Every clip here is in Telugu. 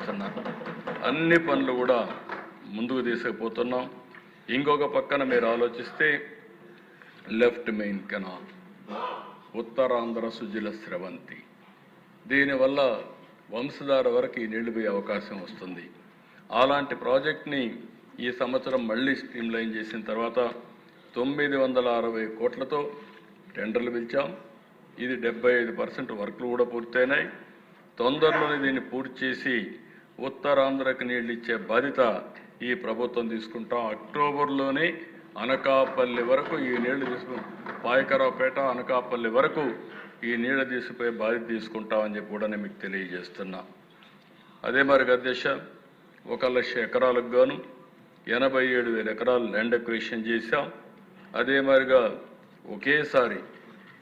చేస్తున్నాను అన్ని పనులు కూడా ముందుకు తీసుకుపోతున్నాం. ఇంకొక పక్కన మీరు ఆలోచిస్తే left main canal Uttarandhra Sujala Sravanthi. దీనివల్ల వంశధార వరకు ఈ నీళ్ళు పోయే అవకాశం వస్తుంది. అలాంటి ప్రాజెక్ట్ని ఈ సంవత్సరం మళ్ళీ స్ట్రీమ్లైన్ చేసిన తర్వాత తొమ్మిది వందల అరవై కోట్లతో టెండర్లు పిలిచాం. ఇది డెబ్బై ఐదు పర్సెంట్ వర్క్లు కూడా పూర్తయినాయి. తొందరలోనే దీన్ని పూర్తి చేసి ఉత్తరాంధ్రకి నీళ్ళు ఇచ్చే బాధ్యత ఈ ప్రభుత్వం తీసుకుంటాం. అక్టోబర్లోనే అనకాపల్లి వరకు ఈ నీళ్ళు తీసుకు పాయకరావుపేట అనకాపల్లి వరకు ఈ నీళ్ళు తీసుకుపోయే బాధ్యత తీసుకుంటామని చెప్పి కూడా నేను మీకు తెలియజేస్తున్నా. అదే మరి అధ్యక్ష ఒక లక్ష ఎకరాలకు గాను ఎనభై ఏడు వేల ఎకరాలు ల్యాండ్ ఎక్విషన్ చేశాం. అదే మరిగా ఒకేసారి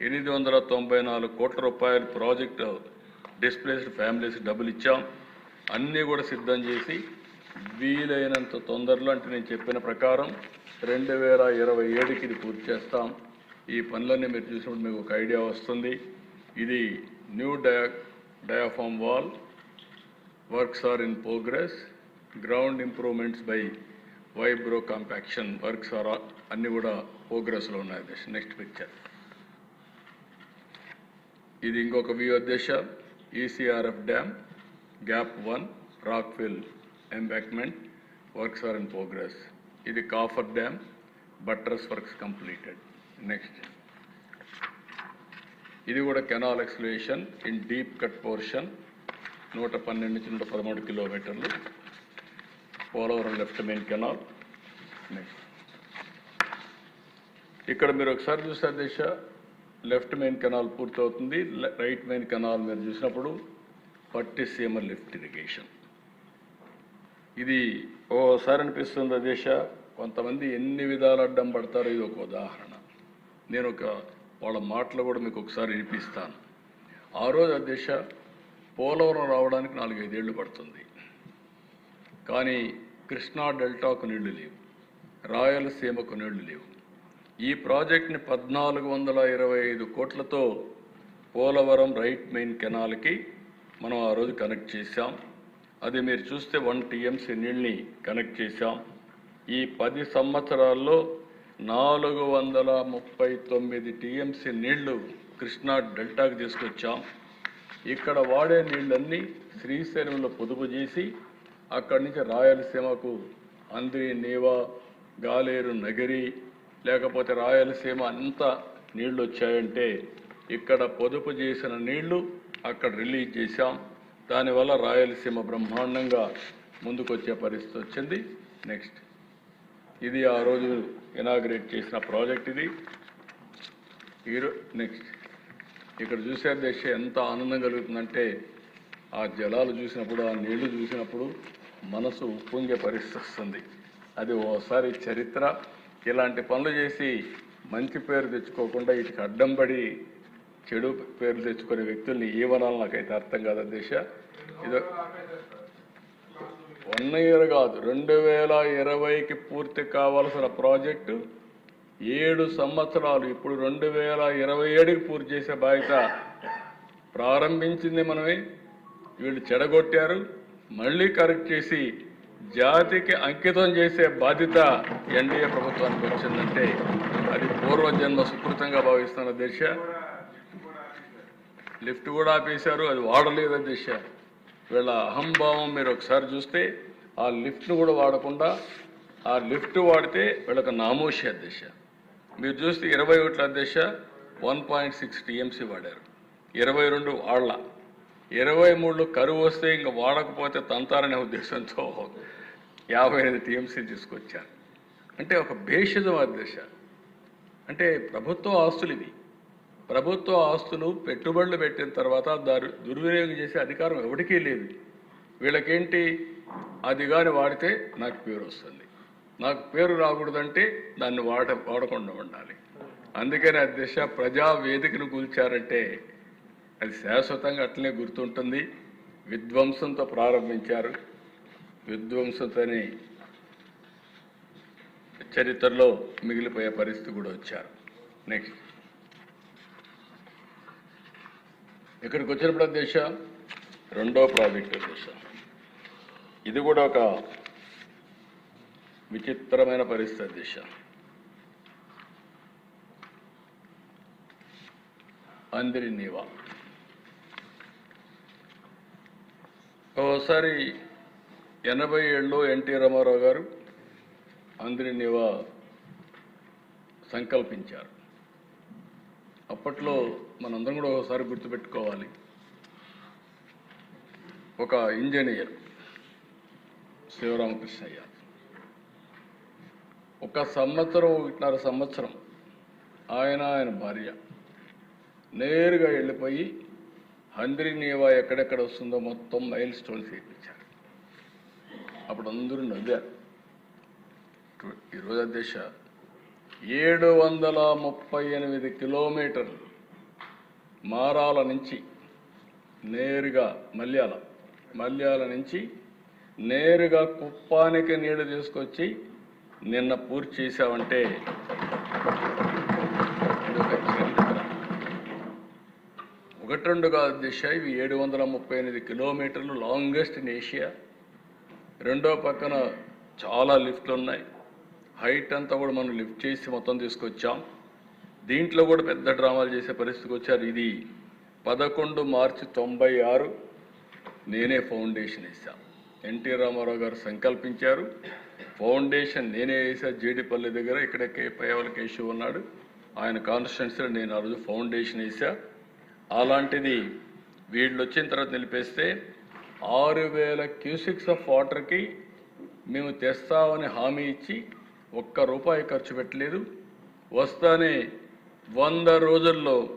ఎనిమిది వందల తొంభై నాలుగు కోట్ల రూపాయల ప్రాజెక్టు డిస్ప్లేస్డ్ ఫ్యామిలీస్ డబ్బులు ఇచ్చాం. అన్నీ కూడా సిద్ధం చేసి వీలైనంత తొందరలో అంటే నేను చెప్పిన ప్రకారం రెండు వేల ఇరవై ఏడుకి ఇది పూర్తి చేస్తాం. ఈ పనులన్నీ మీరు చూసినప్పుడు మీకు ఒక ఐడియా వస్తుంది. ఇది new dia diaphragm wall works are in progress ground improvements by vibro compaction works are అన్నీ కూడా ప్రోగ్రెస్లో ఉన్నాయి. Next picture. ఇది ఇంకొక వ్యూ అధ్యక్ష ECRF dam. Gap one rockfill embankment works are in progress ఇది coffer dam buttress works completed next ఇది కూడా canal excavation in deep cut portion నూట పన్నెండు నుంచి నూట పదమూడు కిలోమీటర్లు. Polavaram left main canal next ఇక్కడ మీరు ఒకసారి చూసారు దిశ. లెఫ్ట్ మెయిన్ కెనాల్ పూర్తవుతుంది. రైట్ మెయిన్ కెనాల్ మీరు చూసినప్పుడు పట్టిసీమ లిఫ్ట్ ఇరిగేషన్. ఇది ఓసారి అనిపిస్తుంది దేశ? కొంతమంది ఎన్ని విధాలు అడ్డం పడతారో ఇది ఒక ఉదాహరణ. నేను ఒక వాళ్ళ మాటలు కూడా మీకు ఒకసారి వినిపిస్తాను. ఆ రోజు అధ్యక్ష పోలవరం రావడానికి నాలుగైదేళ్ళు పడుతుంది. కానీ కృష్ణా డెల్టాకు నీళ్ళు లేవు. రాయలసీమకు నీళ్ళు లేవు. ఈ ప్రాజెక్ట్ని పద్నాలుగు వందల ఇరవై ఐదు కోట్లతో పోలవరం రైట్ మెయిన్ కెనాల్కి మనం ఆ రోజు కనెక్ట్ చేశాం. అది మీరు చూస్తే వన్ టీఎంసీ నీళ్ళని కనెక్ట్ చేశాం. ఈ పది సంవత్సరాల్లో నాలుగు వందల ముప్పై తొమ్మిది టీఎంసీ నీళ్ళు కృష్ణా డెల్టాకు తీసుకొచ్చాం. ఇక్కడ వాడే నీళ్ళన్నీ శ్రీశైలంలో పొదుపు చేసి అక్కడి నుంచి రాయలసీమకు అంద్రి నీవా గాలేరు నగిరి లేకపోతే రాయలసీమ అంతా నీళ్ళు వచ్చాయంటే ఇక్కడ పొదుపు చేసిన నీళ్ళు అక్కడ రిలీజ్ చేశాం. దానివల్ల రాయలసీమ బ్రహ్మాండంగా ముందుకొచ్చే పరిస్థితి వచ్చింది. నెక్స్ట్ ఇది ఆ రోజు ఇనాగ్రేట్ చేసిన ప్రాజెక్ట్ ఇది. ఈరో నెక్స్ట్ ఇక్కడ చూసే దశ ఎంత ఆనందం కలుగుతుందంటే ఆ జలాలు చూసినప్పుడు ఆ నీళ్ళు చూసినప్పుడు మనసు ఉప్పొంగే పరిస్థితి వస్తుంది. అది ఓసారి చరిత్ర. ఇలాంటి పనులు చేసి మంచి పేరు తెచ్చుకోకుండా వీటికి అడ్డం పడి చెడు పేర్లు తెచ్చుకునే వ్యక్తుల్ని ఏమనాలి నాకైతే అర్థం కాదు దేశ? ఇది. వన్ ఇయర్ కాదు రెండు వేల ఇరవైకి పూర్తి కావాల్సిన ప్రాజెక్టు ఏడు సంవత్సరాలు ఇప్పుడు రెండు వేల ఇరవై ఏడుకి పూర్తి చేసే బాధ్యత ప్రారంభించింది మనమే. వీళ్ళు చెడగొట్టారు మళ్ళీ కరెక్ట్ చేసి జాతికి అంకితం చేసే బాధ్యత ఎన్డీఏ ప్రభుత్వానికి వచ్చిందంటే అది పూర్వజన్మ సుకృతంగా భావిస్తున్న దేశ. లిఫ్ట్ కూడా ఆపేశారు అది వాడలేదు చేశారు. వీళ్ళ అహంభావం మీరు ఒకసారి చూస్తే ఆ లిఫ్ట్ను కూడా వాడకుండా ఆ లిఫ్ట్ వాడితే వీళ్ళకి నామోషి అధ్యక్ష. మీరు చూస్తే ఇరవై ఒకటి అధ్యక్ష వన్ పాయింట్ సిక్స్ టీఎంసీ వాడారు. ఇరవై రెండు వాళ్ళ ఇరవై మూడులో కరువు వస్తే ఇంకా వాడకపోతే తంతారనే ఉద్దేశంతో యాభై ఐదు టీఎంసీ తీసుకొచ్చారు. అంటే ఒక భేషజం అధ్యక్ష. అంటే ప్రభుత్వ ఆస్తులు ఇవి. ప్రభుత్వ ఆస్తులు పెట్టుబడులు పెట్టిన తర్వాత దారు దుర్వినియోగం చేసే అధికారం ఎవరికీ లేదు. వీళ్ళకేంటి? అది కానీ వాడితే నాకు పేరు వస్తుంది. నాకు పేరు రాకూడదంటే దాన్ని వాడ వాడకుండా ఉండాలి. అందుకని అధ్యక్ష ప్రజా వేదికను కూల్చారంటే అది శాశ్వతంగా అట్లనే గుర్తుంటుంది. విధ్వంసంతో ప్రారంభించారు. విధ్వంసతని చరిత్రలో మిగిలిపోయే పరిస్థితి కూడా వచ్చారు. నెక్స్ట్. ఇక్కడికి వచ్చినప్పుడు దేశ రెండో ప్రాజెక్టు దేశ ఇది కూడా ఒక విచిత్రమైన పరిస్థితి దిశ అందరి నీవా. ఓసారి ఎనభై ఏళ్ళు ఎన్టీ రామారావు గారు అందరినీవా సంకల్పించారు. అప్పట్లో మనందరం కూడా ఒకసారి గుర్తుపెట్టుకోవాలి. ఒక ఇంజనీర్ శివరామకృష్ణయ్య. ఒక సంవత్సరం ఒకటిన్నర సంవత్సరం ఆయన ఆయన భార్య నేరుగా వెళ్ళిపోయి హంద్రి నీవా ఎక్కడెక్కడ వస్తుందో మొత్తం మైల్ స్టోన్స్ వేయించారు అప్పుడు అందరూ నవ్వారు. ఈరోజు అధ్యక్ష ఏడు వందల ముప్పై ఎనిమిది కిలోమీటర్లు మారాల నుంచి నేరుగా మల్యాల. మల్యాల నుంచి నేరుగా కుప్పానికి నీళ్ళు తీసుకొచ్చి నిన్న పూర్తి చేశావంటే ఒకటి రెండు కాదు దిశ ఇవి ఏడు వందల ముప్పై ఎనిమిది కిలోమీటర్లు లాంగెస్ట్ ఇన్ ఏషియా. రెండో పక్కన చాలా లిఫ్ట్లు ఉన్నాయి హైట్ అంతా కూడా మనం లిఫ్ట్ చేసి మొత్తం తీసుకొచ్చాం. దీంట్లో కూడా పెద్ద డ్రామాలు చేసే పరిస్థితికి వచ్చారు. ఇది పదకొండు మార్చి తొంభై ఆరు నేనే ఫౌండేషన్ వేశాను ఎన్టీ రామారావు గారు సంకల్పించారు. ఫౌండేషన్ నేనే వేసా జీడిపల్లి దగ్గర ఇక్కడ పైవల కేశవ్ ఉన్నాడు. ఆయన కాన్స్టిట్యున్సీలో నేను ఆ రోజు ఫౌండేషన్ వేసా అలాంటిది వీళ్ళు వచ్చిన తర్వాత నిలిపేస్తే ఆరు వేల క్యూసిక్స్ ఆఫ్ వాటర్కి మేము తెస్తామని హామీ ఇచ్చి ఒక్క రూపాయి ఖర్చు పెట్టలేదు. వస్తానే వంద రోజుల్లో